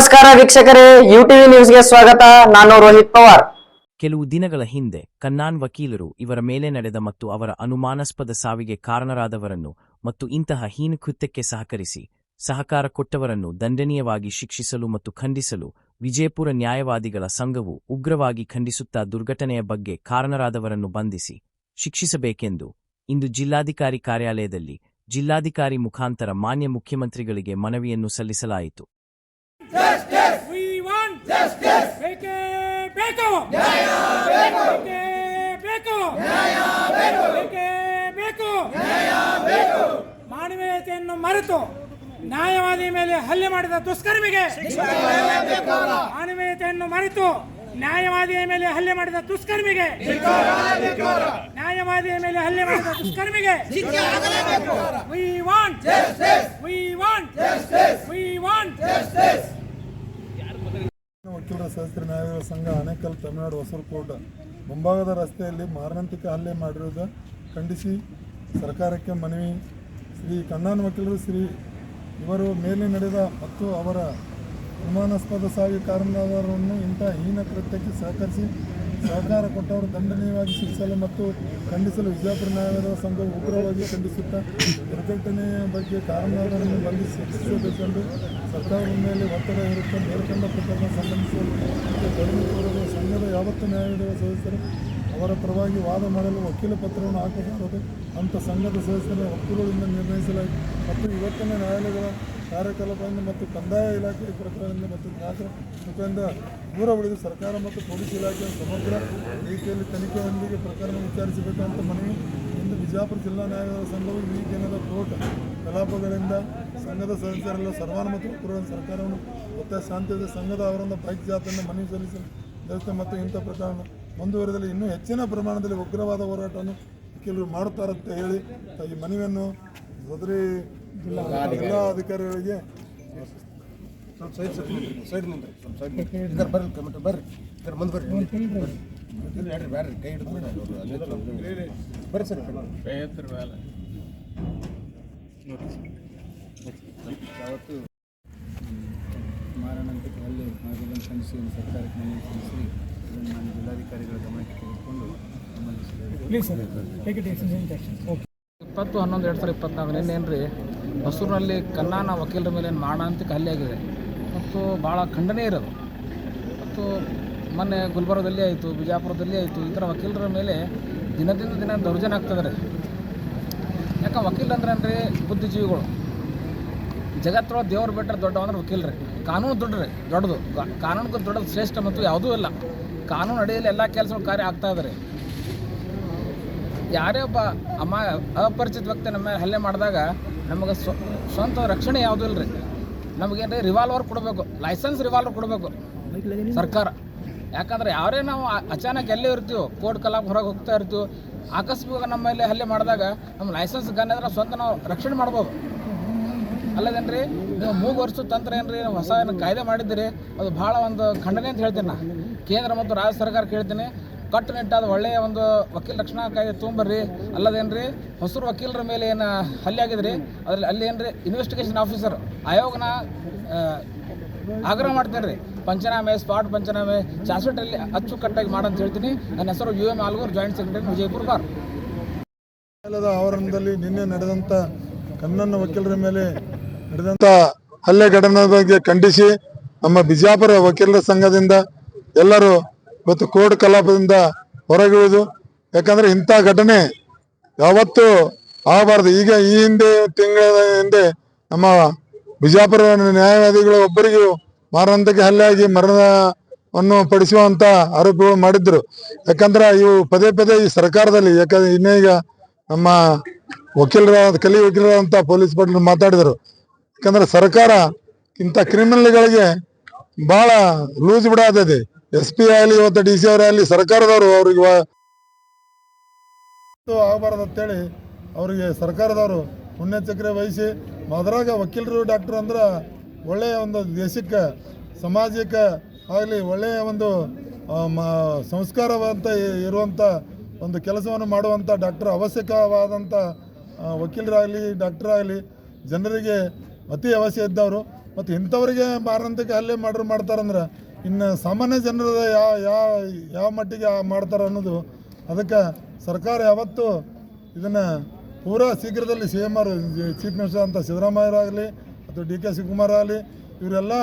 ನಮಸ್ಕಾರ ವೀಕ್ಷಕರೇ you TV ನ್ಯೂಸ್ಗೆ ಸ್ವಾಗತ. ನಾನು ರೋಹಿತ್ ಪವಾರ್. ಕೆಲವು ದಿನಗಳ ಹಿಂದೆ ಕನ್ನಾನ್ ವಕೀಲರು ಇವರ ಮೇಲೆ ನಡೆದ ಮತ್ತು ಅವರ ಅನುಮಾನಾಸ್ಪದ ಸಾವಿಗೆ ಕಾರಣರಾದವರನ್ನು ಮತ್ತು ಇಂತಹ ಹೀನ ಕೃತ್ಯಕ್ಕೆ ಸಹಕರಿಸಿ ಸಹಕಾರ ಕೊಟ್ಟವರನ್ನು ದಂಡನೀಯವಾಗಿ ಶಿಕ್ಷಿಸಲು ಮತ್ತು ಖಂಡಿಸಲು ವಿಜಯಪುರ ನ್ಯಾಯವಾದಿಗಳ ಸಂಘವು ಉಗ್ರವಾಗಿ ಖಂಡಿಸುತ್ತಾ ದುರ್ಘಟನೆಯ ಬಗ್ಗೆ ಕಾರಣರಾದವರನ್ನು ಬಂಧಿಸಿ ಶಿಕ್ಷಿಸಬೇಕೆಂದು ಇಂದು ಜಿಲ್ಲಾಧಿಕಾರಿ ಕಾರ್ಯಾಲಯದಲ್ಲಿ ಜಿಲ್ಲಾಧಿಕಾರಿ ಮುಖಾಂತರ ಮಾನ್ಯ ಮುಖ್ಯಮಂತ್ರಿಗಳಿಗೆ ಮನವಿಯನ್ನು ಸಲ್ಲಿಸಲಾಯಿತು. We want justice. ಬೇಕೇ ಬೇಕು ನ್ಯಾಯ ಬೇಕು ಬೇಕೇ ಬೇಕು ನ್ಯಾಯ ಬೇಕು ಬೇಕೇ ಬೇಕು ನ್ಯಾಯ ಬೇಕು ಮಾನವೀಯತೆಯನ್ನು ಮರೆತು ನ್ಯಾಯವಾದಿ ಮೇಲೆ ಹಲ್ಲೆ ಮಾಡಿದ ದುಷ್ಕರ್ಮಿಗೆ ಮಾನವೀಯತೆಯನ್ನು ಮರೆತು ನ್ಯಾಯವಾದಿಯ ಮೇಲೆ ಹಲ್ಲೆ ಮಾಡಿದ ದುಷ್ಕರ್ಮಿಗೆ ನ್ಯಾಯವಾದಿಯ ಮೇಲೆ ಹಲ್ಲೆ ಮಾಡಿದ ದುಷ್ಕರ್ಮಿಗೆ we want we want we justice. ಸದಸ್ಯರ ನ್ಯಾಯಾಲಯ ಸಂಘ ಆನೇಕಲ್ ತಮಿಳುನಾಡು ಹೊಸಕೋಟ ಮುಂಭಾಗದ ರಸ್ತೆಯಲ್ಲಿ ಮಾರಣಾಂತಿಕ ಹಲ್ಲೆ ಮಾಡಿರುವುದು ಖಂಡಿಸಿ ಸರ್ಕಾರಕ್ಕೆ ಮನವಿ. ಶ್ರೀ ಕಣ್ಣಾನ್ ವಕೀಲರು, ಶ್ರೀ ಇವರು ಮೇಲೆ ನಡೆದ ಮತ್ತು ಅವರ ಅನುಮಾನಾಸ್ಪದ ಸಾವಿಗೆ ಕಾರಣದವರನ್ನು ಇಂಥ ಹೀನ ಕೃತ್ಯಕ್ಕೆ ಸಹಕರಿಸಿ ಸಹಕಾರ ಕೊಟ್ಟವರು ದಂಡನೀಯವಾಗಿ ಶಿಕ್ಷಿಸಲು ಮತ್ತು ಖಂಡಿಸಲು ವಿಜಯಪುರ ನ್ಯಾಯಾಲಯದ ಸಂಘ ಉಗ್ರವಾಗಿ ಖಂಡಿಸುತ್ತಾ ದುರ್ಘಟನೆಯ ಬಗ್ಗೆ ಕಾರಣರಾದವರನ್ನು ಬಂಧಿಸಿ ಶಿಕ್ಷಿಸಬೇಕೆಂದು ಸರ್ಕಾರದ ಮೇಲೆ ಒತ್ತಡ ಹೇರುತ್ತಾ ಮೇಲ್ಕಂಡ ಪ್ರಕರಣ ಸಂಬಂಧಿಸಲು ಸಂಘದ ಯಾವತ್ತು ನ್ಯಾಯಾಲಯದ ಸದಸ್ಯರು ಅವರ ಪರವಾಗಿ ವಾದ ಮಾಡಲು ವಕೀಲ ಪತ್ರವನ್ನು ಹಾಕಬಾರದು ಅಂತ ಸಂಘದ ಸದಸ್ಯರ ಹಕ್ಕುಗಳಿಂದ ನಿರ್ಣಯಿಸಲಾಯಿತು. ಮತ್ತು ಇವತ್ತಿನ ನ್ಯಾಯಾಲಯಗಳ ಕಾರ್ಯಕಲಾಪದಿಂದ ಮತ್ತು ಕಂದಾಯ ಇಲಾಖೆ ಪ್ರಕರಣದಿಂದ ಮತ್ತು ಗ್ರಾಹಕರ ಮುಖದಿಂದ ದೂರ ಉಳಿದು ಸರ್ಕಾರ ಮತ್ತು ಪೊಲೀಸ್ ಇಲಾಖೆಯ ಸಮಗ್ರ ರೀತಿಯಲ್ಲಿ ತನಿಖೆಯೊಂದಿಗೆ ಪ್ರಕರಣ ವಿಚಾರಿಸಬೇಕಂತ ಮನವಿ ಇಂದು ಬಿಜಾಪುರ ಜಿಲ್ಲಾ ನ್ಯಾಯಾಲಯದ ಸಂಘವು ಈ ದಿನದ ಕೋರ್ಟ್ ಕಲಾಪಗಳಿಂದ ಸಂಘದ ಸದಸ್ಯರೆಲ್ಲ ಸರ್ವಾನುಮತ ಪೂರ್ವ ಸರ್ಕಾರವನ್ನು ಮತ್ತು ಶಾಂತಿಯುತ ಸಂಘದ ಅವರನ್ನು ಬೈಕ್ ಜಾತನ್ನು ಮನವಿ ಸಲ್ಲಿಸಲು ಮತ್ತು ಇಂಥ ಪ್ರಕರಣ ಮುಂದುವರೆದಲ್ಲಿ ಇನ್ನೂ ಹೆಚ್ಚಿನ ಪ್ರಮಾಣದಲ್ಲಿ ಉಗ್ರವಾದ ಹೋರಾಟವನ್ನು ಕೆಲವರು ಮಾಡುತ್ತಾರಂತ ಹೇಳಿ ಈ ಮನವಿಯನ್ನು ಸದರಿ ಜಿಲ್ಲಾ ಅಧಿಕಾರಿಗಳಿಗೆ ಸ್ವಲ್ಪ ಸೈಡ್ ಇದರ ಬರ್ರಿ ಕಮಿಟಿ ಬರ್ರಿ. ಇದರ ಮುಂದೆ ಬರ್ರಿ ಬ್ಯಾಡ್ರಿ ಕೈ ಬರ್ರಿ ಸರ್ ಯಾವತ್ತು ಖಂಡಿಸಿ ಒಂದು ಸರ್ಕಾರಕ್ಕೆ ಮನವಿ ಸಲ್ಲಿಸಿ. ಇದನ್ನು ನಾನು ಜಿಲ್ಲಾಧಿಕಾರಿಗಳ ಗಮನಕ್ಕೆ ತೆಗೆದುಕೊಂಡು ಸಂಬಂಧಿಸಿದೆ ಇಪ್ಪತ್ತು ಹನ್ನೊಂದು ಎರಡು ಸಾವಿರದ ಇಪ್ಪತ್ನಾಲ್ಕು ನಿನ್ನೆ ಏನು ರೀ ಮಸೂರಿನಲ್ಲಿ ಕನ್ನಾನ ವಕೀಲರ ಮೇಲೆ ಏನು ಮಾರಣಾಂತಿಕ ಹಲ್ಲೆ ಆಗಿದೆ. ಮತ್ತು ಭಾಳ ಖಂಡನೆ ಇರೋದು. ಮತ್ತು ಮೊನ್ನೆ ಗುಲ್ಬರ್ಗದಲ್ಲಿ ಆಯಿತು ಬಿಜಾಪುರದಲ್ಲಿ ಆಯಿತು ಈ ಥರ ವಕೀಲರ ಮೇಲೆ ದಿನದಿಂದ ದಿನ ದೌರ್ಜನ್ಯ ಆಗ್ತದೆ ರೀ ಯಾಕೆ ವಕೀಲ ಅಂದ್ರೆ ಅಂದರೆ ಬುದ್ಧಿಜೀವಿಗಳು. ಜಗತ್ತೊಳಗೆ ದೇವ್ರು ಬಿಟ್ಟರೆ ದೊಡ್ಡ ಅಂದ್ರೆ ವಕೀಲರು. ಕಾನೂನು ರೀ ದೊಡ್ಡದು. ಕಾನೂನಿಗೂ ದೊಡ್ಡದು ಶ್ರೇಷ್ಠ ಮತ್ತು ಯಾವುದೂ ಇಲ್ಲ. ಕಾನೂನು ಅಡಿಯಲ್ಲಿ ಎಲ್ಲ ಕೆಲಸಗಳು ಕಾರ್ಯ ಆಗ್ತಾ ಇದೆ ರೀ. ಯಾರೇ ಒಬ್ಬ ಅಮ, ಅಪರಿಚಿತ ವ್ಯಕ್ತಿ ನಮ್ಮ ಮೇಲೆ ಹಲ್ಲೆ ಮಾಡಿದಾಗ ನಮಗೆ ಸ್ವ, ಸ್ವಂತ ರಕ್ಷಣೆ ಯಾವುದೂ ಇಲ್ಲ ರೀ ನಮಗೇನು ರಿವಾಲ್ವರ್ ಕೊಡಬೇಕು ಲೈಸೆನ್ಸ್ ರಿವಾಲ್ವರ್ ಕೊಡಬೇಕು ಸರ್ಕಾರ. ಯಾಕಂದ್ರೆ ಯಾರೇ ನಾವು ಅಚಾನಕ್ ಎಲ್ಲೇ ಇರ್ತೀವೋ, ಕೋರ್ಟ್ ಕಲಾಪ ಹೊರಗೆ ಹೋಗ್ತಾ ಇರ್ತೀವೋ, ಆಕಸ್ಮಿಕ ನಮ್ಮ ಮೇಲೆ ಹಲ್ಲೆ ಮಾಡಿದಾಗ ನಮ್ಮ ಲೈಸೆನ್ಸ್ ಗನ್ ಇದ್ರೆ ಸ್ವಂತ ನಾವು ರಕ್ಷಣೆ ಮಾಡ್ಬೋದು. ಅಲ್ಲದೇನ್ರಿ, ನೀವು ಮೂಗು ವರ್ಷ ತಂತ್ರ ಏನ್ರಿ ಹೊಸ ಏನು ಕಾಯ್ದೆ ಮಾಡಿದ್ದೀರಿ, ಅದು ಭಾಳ ಒಂದು ಖಂಡನೆ ಅಂತ ಹೇಳ್ತೀನಿ ನಾ. ಕೇಂದ್ರ ಮತ್ತು ರಾಜ್ಯ ಸರ್ಕಾರ ಕೇಳ್ತೀನಿ ಕಟ್ಟುನಿಟ್ಟಾದ ಒಳ್ಳೆಯ ಒಂದು ವಕೀಲ ರಕ್ಷಣಾ ಕಾಯ್ದೆ ತೊಗೊಂಬರ್ರಿ. ಅಲ್ಲದೇನ್ರಿ, ಹೊಸರು ವಕೀಲರ ಮೇಲೆ ಏನು ಹಲ್ಲೆ ಆಗಿದ್ರಿ? ಅದ್ರಲ್ಲಿ ಅಲ್ಲಿ ಏನ್ರಿ ಇನ್ವೆಸ್ಟಿಗೇಷನ್ ಆಫೀಸರ್ ಆಯೋಗನ ಆಗ್ರಹ ಮಾಡ್ತೇನೆ ರೀ ಪಂಚನಾಮೆ, ಸ್ಪಾಟ್ ಪಂಚನಾಮೆ ಚಾರ್ಜ್ಶೀಟಲ್ಲಿ ಅಚ್ಚುಕಟ್ಟಾಗಿ ಮಾಡಂತ ಹೇಳ್ತೀನಿ. ನನ್ನ ಹೆಸರು U M Algur joint secretary Vijayapura bar. ಆವರಣದಲ್ಲಿ ನಿನ್ನೆ ನಡೆದಂತ ಕನ್ನನ ವಕೀಲರ ಮೇಲೆ ನಡೆದಂತ ಹಲ್ಲೆ ಘಟನೆ ಬಗ್ಗೆ ಖಂಡಿಸಿ, ನಮ್ಮ ಬಿಜಾಪುರ ವಕೀಲರ ಸಂಘದಿಂದ ಎಲ್ಲರೂ ಇವತ್ತು ಕೋರ್ಟ್ ಕಲಾಪದಿಂದ ಹೊರಗಿಳಿದು, ಯಾಕಂದ್ರೆ ಇಂಥ ಘಟನೆ ಯಾವತ್ತೂ ಆಗಬಾರ್ದು. ಈಗ ಈ ಹಿಂದೆ ತಿಂಗಳ ಹಿಂದೆ ನಮ್ಮ ಬಿಜಾಪುರ ನ್ಯಾಯವಾದಿಗಳು ಒಬ್ಬರಿಗೂ ಮಾರಣಾಂತಿಕ ಹಲ್ಲೆ ಆಗಿ ಮರಣವನ್ನು ಪಡಿಸುವಂತ ಆರೋಪಿಗಳು ಮಾಡಿದ್ರು. ಯಾಕಂದ್ರೆ ಇವು ಪದೇ ಪದೇ ಈ ಸರ್ಕಾರದಲ್ಲಿ, ಯಾಕಂದ್ರೆ ಇನ್ನೇ ಈಗ ನಮ್ಮ ವಕೀಲರ, ಕಲಿ ವಕೀಲರಂತ ಪೊಲೀಸ್ ಪಟ್ಲ ಮಾತಾಡಿದರು. ಯಾಕಂದ್ರೆ ಸರ್ಕಾರ ಇಂಥ ಕ್ರಿಮಿನಲ್ಗಳಿಗೆ ಬಹಳ ಲೂಸ್ ಬಿಡಾತದೆ. ಎಸ್ ಪಿ ಆಗಲಿ, ಇವತ್ತು ಡಿ ಸಿ ಅವರಾಗಲಿ ಸರ್ಕಾರದವರು ಅವ್ರಿಗೆ ಆಗಬಾರ್ದು ಅಂತೇಳಿ ಅವರಿಗೆ ಸರ್ಕಾರದವರು ಮುನ್ನೆಚ್ಚರಿಕೆ ವಹಿಸಿ, ಮದ್ರಾಗ ವಕೀಲರು, ಡಾಕ್ಟರ್ ಅಂದ್ರೆ ಒಳ್ಳೆಯ ಒಂದು ದೇಶಕ್ಕೆ, ಸಮಾಜಕ್ಕೆ ಆಗಲಿ ಒಳ್ಳೆಯ ಒಂದು ಸಂಸ್ಕಾರವಂತ ಇರುವಂಥ ಒಂದು ಕೆಲಸವನ್ನು ಮಾಡುವಂಥ ಡಾಕ್ಟರ್ ಅವಶ್ಯಕವಾದಂಥ ವಕೀಲರಾಗಲಿ ಡಾಕ್ಟರ್ ಆಗಲಿ ಜನರಿಗೆ ಅತಿ ಅವಶ್ಯ ಇದ್ದವರು. ಮತ್ತು ಇಂಥವರಿಗೆ ಮಾರಂತಕ್ಕೆ ಅಲ್ಲೇ ಮಾಡ್ರು ಮಾಡ್ತಾರಂದ್ರೆ ಇನ್ನು ಸಾಮಾನ್ಯ ಜನರದ ಯಾವ ಯಾವ ಮಟ್ಟಿಗೆ ಮಾಡ್ತಾರೆ ಅನ್ನೋದು ಅದಕ್ಕೆ ಸರ್ಕಾರ ಯಾವತ್ತೂ ಇದನ್ನು ಪೂರಾ ಶೀಘ್ರದಲ್ಲಿ C M R, chief minister ಅಂತ ಸಿದ್ದರಾಮಯ್ಯರಾಗಲಿ ಅಥವಾ ಡಿ ಕೆ ಶಿವಕುಮಾರ್ ಆಗಲಿ ಇವರೆಲ್ಲ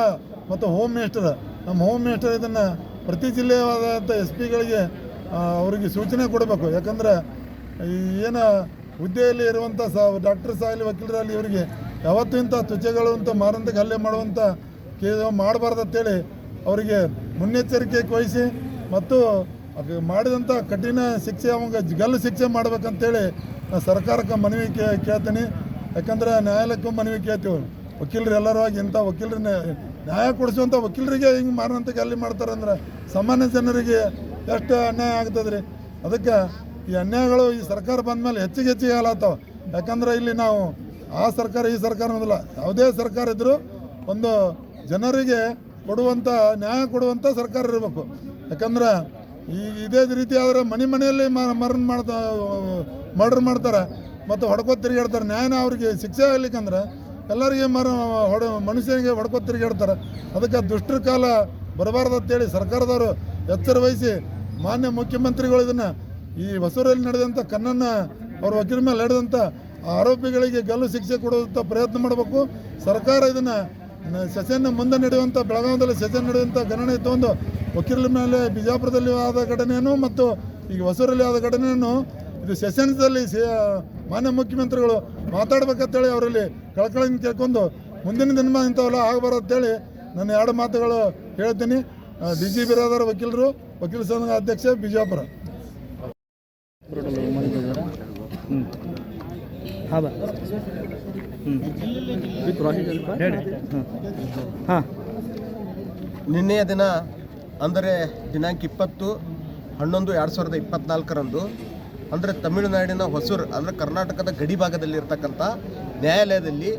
ಮತ್ತು ಹೋಮ್ ಮಿನಿಸ್ಟರ್, ನಮ್ಮ ಹೋಮ್ ಮಿನಿಸ್ಟರ್ ಇದನ್ನು ಪ್ರತಿ ಜಿಲ್ಲೆಯಾದಂಥ ಎಸ್ ಪಿಗಳಿಗೆ ಅವರಿಗೆ ಸೂಚನೆ ಕೊಡಬೇಕು. ಯಾಕಂದರೆ ಏನು ಹುದ್ದೆಯಲ್ಲಿ ಇರುವಂಥ ಸ ಡಾಕ್ಟರ್ಸ್ ಆಗಲಿ ವಕೀಲರಾಗಲಿ ಇವರಿಗೆ ಯಾವತ್ತೂ ಇಂಥ ತ್ವಚೆಗಳು ಅಂತ ಮಾರಂತಕ್ಕೆ ಹಲ್ಲೆ ಮಾಡುವಂಥ ಕೇ ಮಾಡಬಾರ್ದು ಅಂತೇಳಿ ಅವರಿಗೆ ಮುನ್ನೆಚ್ಚರಿಕೆ ವಹಿಸಿ ಮತ್ತು ಮಾಡಿದಂಥ ಕಠಿಣ ಶಿಕ್ಷೆ, ಅವಂಗೆ ಗಲ್ಲು ಶಿಕ್ಷೆ ಮಾಡ್ಬೇಕಂತೇಳಿ ನಾ ಸರ್ಕಾರಕ್ಕೆ ಮನವಿ ಕೇ, ಕೇಳ್ತೀನಿ. ಯಾಕಂದ್ರೆ ನ್ಯಾಯಾಲಯಕ್ಕೂ ಮನವಿ ಕೇಳ್ತೀವಿ. ವಕೀಲರು ಎಲ್ಲರೂ ಆಗಿ ಇಂಥ ವಕೀಲರ ನ್ಯಾಯ ಕೊಡಿಸುವಂಥ ವಕೀಲರಿಗೆ ಹಿಂಗೆ ಗಲ್ಲಿ ಮಾಡ್ತಾರೆ ಮಾಡ್ತಾರಂದ್ರೆ ಸಾಮಾನ್ಯ ಜನರಿಗೆ ಎಷ್ಟು ಅನ್ಯಾಯ ಆಗ್ತದೆ ರೀ ಅದಕ್ಕೆ ಈ ಅನ್ಯಾಯಗಳು ಈ ಸರ್ಕಾರ ಬಂದ ಮೇಲೆ ಹೆಚ್ಚಿಗೆ ಹೆಚ್ಚಿಗೆ ಹಾಲಾಗ್ತಾವೆ ಯಾಕಂದ್ರೆ ಇಲ್ಲಿ ನಾವು ಆ ಸರ್ಕಾರ, ಈ ಸರ್ಕಾರ ಅನ್ನೋದಿಲ್ಲ. ಯಾವುದೇ ಸರ್ಕಾರ ಇದ್ದರೂ ಒಂದು ಜನರಿಗೆ ಕೊಡುವಂಥ ನ್ಯಾಯ ಕೊಡುವಂಥ ಸರ್ಕಾರ ಇರಬೇಕು. ಯಾಕಂದ್ರೆ ಈ ಇದೇ ರೀತಿ ಆದರೆ ಮನೆ ಮನೆಯಲ್ಲಿ ಮರಣ ಮಾಡ್ತಾ, ಮರ್ಡರ್ ಮಾಡ್ತಾರೆ, ಮತ್ತು ಹೊಡ್ಕೋತ ತಿರುಗಾಡ್ತಾರೆ. ನ್ಯಾಯನ ಅವ್ರಿಗೆ ಶಿಕ್ಷೆ ಆಗ್ಲಿಕ್ಕಂದ್ರೆ ಎಲ್ಲರಿಗೆ ಮರ, ಹೊಡ, ಮನುಷ್ಯನಿಗೆ ಹೊಡ್ಕೋತ ತಿರುಗಾಡ್ತಾರೆ. ಅದಕ್ಕೆ ದುಷ್ಟರ ಕಾಲ ಬರಬಾರ್ದು ಅಂತೇಳಿ ಸರ್ಕಾರದವರು ಎಚ್ಚರ ವಹಿಸಿ ಮಾನ್ಯ ಮುಖ್ಯಮಂತ್ರಿಗಳು ಇದನ್ನು ಈ ಹೊಸೂರಲ್ಲಿ ನಡೆದಂಥ ಕನ್ನನ್ನ ಅವ್ರ ವಕೀಲ ಮೇಲೆ ನಡೆದಂಥ ಆರೋಪಿಗಳಿಗೆ ಗಲ್ಲು ಶಿಕ್ಷೆ ಕೊಡುವಂಥ ಪ್ರಯತ್ನ ಮಾಡಬೇಕು. ಸರ್ಕಾರ ಇದನ್ನು ಸೆಷನ್ ಮುಂದೆ ನಡೆಯುವಂಥ, ಬೆಳಗಾವಿಯಲ್ಲಿ ಸೆಷನ್ ನಡೆಯುವಂಥ ಗಣನೆ ಒಂದು. ವಕೀಲರ ಮೇಲೆ ಬಿಜಾಪುರದಲ್ಲಿ ಆದ ಘಟನೆಯನ್ನು ಮತ್ತು ಈಗ ಹೊಸೂರಲ್ಲಿ ಆದ ಘಟನೆಯನ್ನು ಇದು ಸೆಷನ್ಸಲ್ಲಿ ಮಾನ್ಯ ಮುಖ್ಯಮಂತ್ರಿಗಳು ಮಾತಾಡ್ಬೇಕಂತೇಳಿ ಅವರಲ್ಲಿ ಕಳ್ಕಳಿಂದ ಕೇಳ್ಕೊಂಡು ಮುಂದಿನ ದಿನ ಇಂಥವೆಲ್ಲ ಆಗಬಾರ್ದು ಅಂತೇಳಿ ನನ್ನ ಎರಡು ಮಾತುಗಳು ಹೇಳ್ತೀನಿ. ಡಿ ಜಿ ಬಿರಾದರ್ ವಕೀಲರು, ವಕೀಲ ಸಂಘ ಅಧ್ಯಕ್ಷ ಬಿಜಾಪುರ. ಹಾಂ ನಿನ್ನೆಯ ದಿನ, ಅಂದರೆ ದಿನಾಂಕ ಇಪ್ಪತ್ತು, ಹನ್ನೊಂದು ಎರಡು ಸಾವಿರದ ಇಪ್ಪತ್ನಾಲ್ಕರಂದು, ಅಂದರೆ ತಮಿಳುನಾಡಿನ ಹೊಸೂರು, ಅಂದರೆ ಕರ್ನಾಟಕದ ಗಡಿ ಭಾಗದಲ್ಲಿರ್ತಕ್ಕಂಥ ನ್ಯಾಯಾಲಯದಲ್ಲಿ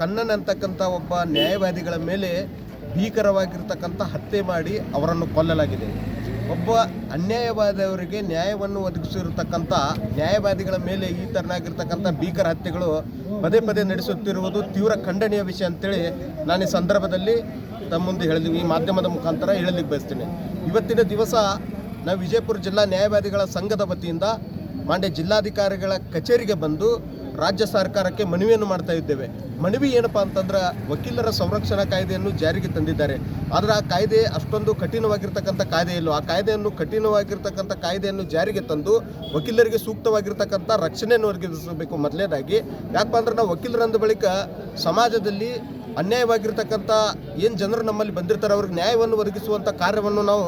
ಕಣ್ಣನ್ ಅಂತಕ್ಕಂಥ ಒಬ್ಬ ನ್ಯಾಯವಾದಿಗಳ ಮೇಲೆ ಭೀಕರವಾಗಿರ್ತಕ್ಕಂಥ ಹತ್ಯೆ ಮಾಡಿ ಅವರನ್ನು ಕೊಲ್ಲಲಾಗಿದೆ. ಒಬ್ಬ ಅನ್ಯಾಯವಾದವರಿಗೆ ನ್ಯಾಯವನ್ನು ಒದಗಿಸಿರತಕ್ಕಂಥ ನ್ಯಾಯವಾದಿಗಳ ಮೇಲೆ ಈ ಥರನಾಗಿರ್ತಕ್ಕಂಥ ಭೀಕರ ಹತ್ಯೆಗಳು ಪದೇ ಪದೇ ನಡೆಸುತ್ತಿರುವುದು ತೀವ್ರ ಖಂಡನೀಯ ವಿಷಯ ಅಂತೇಳಿ ನಾನು ಈ ಸಂದರ್ಭದಲ್ಲಿ ತಮ್ಮ ಮುಂದೆ ಹೇಳಿದ್ವಿ ಈ ಮಾಧ್ಯಮದ ಮುಖಾಂತರ ಹೇಳಲಿಕ್ಕೆ ಬಯಸ್ತೀನಿ. ಇವತ್ತಿನ ದಿವಸ ನಾವು ವಿಜಯಪುರ ಜಿಲ್ಲಾ ನ್ಯಾಯವಾದಿಗಳ ಸಂಘದ ವತಿಯಿಂದ ಮಾಂಡ್ಯ ಜಿಲ್ಲಾಧಿಕಾರಿಗಳ ಕಚೇರಿಗೆ ಬಂದು ರಾಜ್ಯ ಸರ್ಕಾರಕ್ಕೆ ಮನವಿಯನ್ನು ಮಾಡ್ತಾ ಇದ್ದೇವೆ. ಮನವಿ ಏನಪ್ಪಾ ಅಂತಂದ್ರೆ ವಕೀಲರ ಸಂರಕ್ಷಣಾ ಕಾಯ್ದೆಯನ್ನು ಜಾರಿಗೆ ತಂದಿದ್ದಾರೆ. ಆದರೆ ಆ ಕಾಯ್ದೆ ಅಷ್ಟೊಂದು ಕಠಿಣವಾಗಿರ್ತಕ್ಕಂಥ ಕಾಯ್ದೆ ಇಲ್ಲ. ಆ ಕಾಯ್ದೆಯನ್ನು ಕಠಿಣವಾಗಿರ್ತಕ್ಕಂಥ ಕಾಯ್ದೆಯನ್ನು ಜಾರಿಗೆ ತಂದು ವಕೀಲರಿಗೆ ಸೂಕ್ತವಾಗಿರ್ತಕ್ಕಂಥ ರಕ್ಷಣೆಯನ್ನು ಒದಗಿಸಬೇಕು ಮೊದಲನೇದಾಗಿ ಯಾಕಪ್ಪ ಅಂದ್ರೆ ನಾವು ವಕೀಲರಂದ ಬಳಿಕ ಸಮಾಜದಲ್ಲಿ ಅನ್ಯಾಯವಾಗಿರ್ತಕ್ಕಂಥ ಏನು ಜನರು ನಮ್ಮಲ್ಲಿ ಬಂದಿರ್ತಾರೆ ಅವ್ರಿಗೆ ನ್ಯಾಯವನ್ನು ಒದಗಿಸುವಂಥ ಕಾರ್ಯವನ್ನು ನಾವು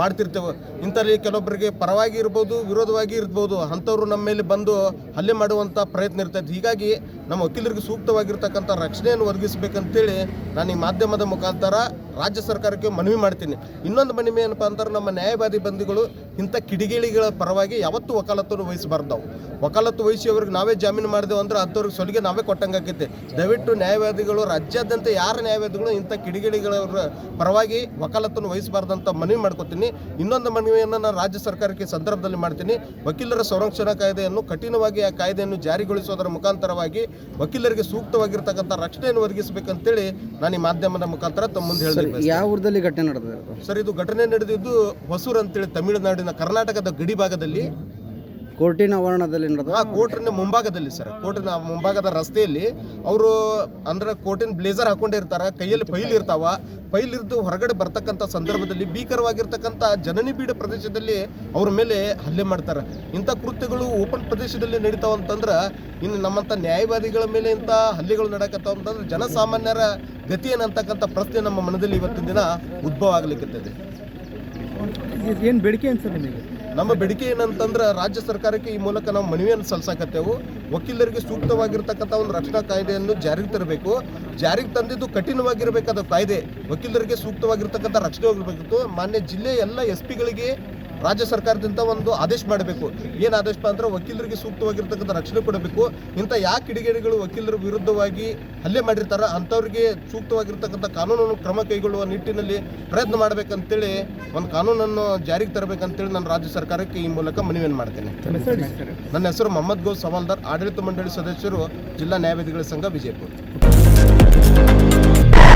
ಮಾಡ್ತಿರ್ತೇವೆ. ಇಂಥಲ್ಲಿ ಕೆಲವೊಬ್ಬರಿಗೆ ಪರವಾಗಿ ಇರ್ಬೋದು, ವಿರೋಧವಾಗಿ ಇರ್ಬೋದು, ಅಂಥವ್ರು ನಮ್ಮ ಮೇಲೆ ಬಂದು ಹಲ್ಲೆ ಮಾಡುವಂಥ ಪ್ರಯತ್ನ ಇರ್ತೈತೆ. ಹೀಗಾಗಿ ನಮ್ಮ ವಕೀಲರಿಗೆ ಸೂಕ್ತವಾಗಿರ್ತಕ್ಕಂಥ ರಕ್ಷಣೆಯನ್ನು ಒದಗಿಸಬೇಕಂತೇಳಿ ನಾನು ಈ ಮಾಧ್ಯಮದ ಮುಖಾಂತರ ರಾಜ್ಯ ಸರ್ಕಾರಕ್ಕೆ ಮನವಿ ಮಾಡ್ತೀನಿ. ಇನ್ನೊಂದು ಮನವಿ ಏನಪ್ಪ ಅಂತಾರೆ ನಮ್ಮ ನ್ಯಾಯವಾದಿ ಬಂಧುಗಳು ಇಂಥ ಕಿಡಿಗೇಳಿಗಳ ಪರವಾಗಿ ಯಾವತ್ತೂ ವಕಾಲತ್ತನ್ನು ವಹಿಸಬಾರ್ದು ವಕಾಲತ್ತು ವಹಿಸಿ ಅವ್ರಿಗೆ ನಾವೇ ಜಾಮೀನು ಮಾಡಿದೆವು ಅಂದ್ರೆ ಅಂಥವ್ರಿಗೆ ಸೊಲಿಗೆ ನಾವೇ ಕೊಟ್ಟಂಗೆ ಆಕೈತೆ. ದಯವಿಟ್ಟು ನ್ಯಾಯವಾದಿಗಳು ರಾಜ್ಯಾದ್ಯಂತ ಯಾರ ನ್ಯಾಯವಾದಿಗಳು ಇಂಥ ಕಿಡಿಗೇಡಿಗಳ ಪರವಾಗಿ ವಕಾಲತ್ತನ್ನು ವಹಿಸಬಾರ್ದಂತ ಮನವಿ ಮಾಡ್ಕೊತೀನಿ. ಇನ್ನೊಂದು ಮನವಿಯನ್ನು ನಾನು ರಾಜ್ಯ ಸರ್ಕಾರಕ್ಕೆ ಸಂದರ್ಭದಲ್ಲಿ ಮಾಡ್ತೀನಿ. ವಕೀಲರ ಸಂರಕ್ಷಣಾ ಕಾಯ್ದೆಯನ್ನು ಕಠಿಣವಾಗಿ ಆ ಕಾಯ್ದೆಯನ್ನು ಜಾರಿಗೊಳಿಸೋದರ ಮುಖಾಂತರವಾಗಿ ವಕೀಲರಿಗೆ ಸೂಕ್ತವಾಗಿರ್ತಕ್ಕಂಥ ರಕ್ಷಣೆಯನ್ನು ಒದಗಿಸಬೇಕಂತೇಳಿ ನಾನು ಈ ಮಾಧ್ಯಮದ ಮುಖಾಂತರ ತಮ್ಮ ಮುಂದೆ ಹೇಳಿದೆ ಯಾವ ಊರದಲ್ಲಿ ಘಟನೆ ನಡೆದಿದೆ ಸರ್ ಇದು ಘಟನೆ ನಡೆದಿದ್ದು ಹೊಸೂರು ಅಂತೇಳಿ ತಮಿಳುನಾಡಿನ ಕರ್ನಾಟಕದ ಗಡಿ ಭಾಗದಲ್ಲಿ ಕೋರ್ಟಿನ ಆವರಣದಲ್ಲಿ ನಡೆದ ಕೋರ್ಟಿನ ಮುಂಭಾಗದಲ್ಲಿ ಸರ್ ಕೋರ್ಟಿನ ಮುಂಭಾಗದ ರಸ್ತೆಯಲ್ಲಿ ಅವರು ಅಂದ್ರೆ ಕೋರ್ಟಿನ ಬ್ಲೇಸರ್ ಹಾಕೊಂಡಿರ್ತಾರ ಕೈಯಲ್ಲಿ ಫೈಲ್ ಇರ್ತಾವ ಫೈಲ್ ಇರ್ದು ಹೊರಗಡೆ ಬರ್ತಕ್ಕಂಥ ಸಂದರ್ಭದಲ್ಲಿ ಭೀಕರವಾಗಿರ್ತಕ್ಕಂತ ಜನನಿ ಬೀಡ ಪ್ರದೇಶದಲ್ಲಿ ಅವ್ರ ಮೇಲೆ ಹಲ್ಲೆ ಮಾಡ್ತಾರೆ. ಇಂಥ ಕೃತ್ಯಗಳು ಓಪನ್ ಪ್ರದೇಶದಲ್ಲಿ ನಡೀತಾವ ಅಂತಂದ್ರೆ ಇನ್ನು ನಮ್ಮಂಥ ನ್ಯಾಯವಾದಿಗಳ ಮೇಲೆ ಇಂಥ ಹಲ್ಲೆಗಳು ನಡಕತ್ತಾವ ಅಂತಂದ್ರೆ ಜನಸಾಮಾನ್ಯರ ಗತಿ ಏನಂತಕ್ಕಂಥ ಪ್ರಶ್ನೆ ನಮ್ಮ ಮನದಲ್ಲಿ ಇವತ್ತಿನ ದಿನ ಉದ್ಭವ ಆಗ್ಲಿಕ್ಕತ್ತದೆ ಏನು ಬೇಡಿಕೆ ಅಂತ ನಿಮಗೆ? ನಮ್ಮ ಬೇಡಿಕೆ ಏನಂತಂದ್ರೆ ರಾಜ್ಯ ಸರ್ಕಾರಕ್ಕೆ ಈ ಮೂಲಕ ನಾವು ಮನವಿಯನ್ನು ಸಲ್ಲಿಸಕತ್ತೇವು. ವಕೀಲರಿಗೆ ಸೂಕ್ತವಾಗಿರ್ತಕ್ಕಂಥ ಒಂದು ರಕ್ಷಣಾ ಕಾಯ್ದೆಯನ್ನು ಜಾರಿಗೆ ತರಬೇಕು. ಜಾರಿಗೆ ತಂದಿದ್ದು ಕಠಿಣವಾಗಿರಬೇಕಾದ ಕಾಯ್ದೆ. ವಕೀಲರಿಗೆ ಸೂಕ್ತವಾಗಿರ್ತಕ್ಕಂಥ ರಕ್ಷಣೆ ಹೋಗಿರ್ಬೇಕಿತ್ತು ಮಾನ್ಯ ಜಿಲ್ಲೆಯ ಎಲ್ಲ ಎಸ್ ಪಿಗಳಿಗೆ ರಾಜ್ಯ ಸರ್ಕಾರದಿಂದ ಒಂದು ಆದೇಶ ಮಾಡಬೇಕು. ಏನು ಆದೇಶ ಅಂದ್ರೆ ವಕೀಲರಿಗೆ ಸೂಕ್ತವಾಗಿರ್ತಕ್ಕಂಥ ರಕ್ಷಣೆ ಕೊಡಬೇಕು. ಇಂಥ ಯಾಕೆ ಕಿಡಿಗೇಡಿಗಳು ವಕೀಲರ ವಿರುದ್ಧವಾಗಿ ಹಲ್ಲೆ ಮಾಡಿರ್ತಾರ? ಅಂಥವ್ರಿಗೆ ಸೂಕ್ತವಾಗಿರ್ತಕ್ಕಂಥ ಕಾನೂನನ್ನು ಕ್ರಮ ಕೈಗೊಳ್ಳುವ ನಿಟ್ಟಿನಲ್ಲಿ ಪ್ರಯತ್ನ ಮಾಡಬೇಕಂತೇಳಿ ಒಂದು ಕಾನೂನನ್ನು ಜಾರಿಗೆ ತರಬೇಕಂತೇಳಿ ನಾನು ರಾಜ್ಯ ಸರ್ಕಾರಕ್ಕೆ ಈ ಮೂಲಕ ಮನವಿಯನ್ನು ಮಾಡ್ತೇನೆ. ನನ್ನ ಹೆಸರು ಮೊಹಮ್ಮದ್ ಗೌಸ್ ಸವಾಲ್ದಾರ್ ಆಡಳಿತ ಮಂಡಳಿ ಸದಸ್ಯರು ಜಿಲ್ಲಾ ನ್ಯಾಯವಾದಿಗಳ ಸಂಘ ವಿಜಯಪುರ.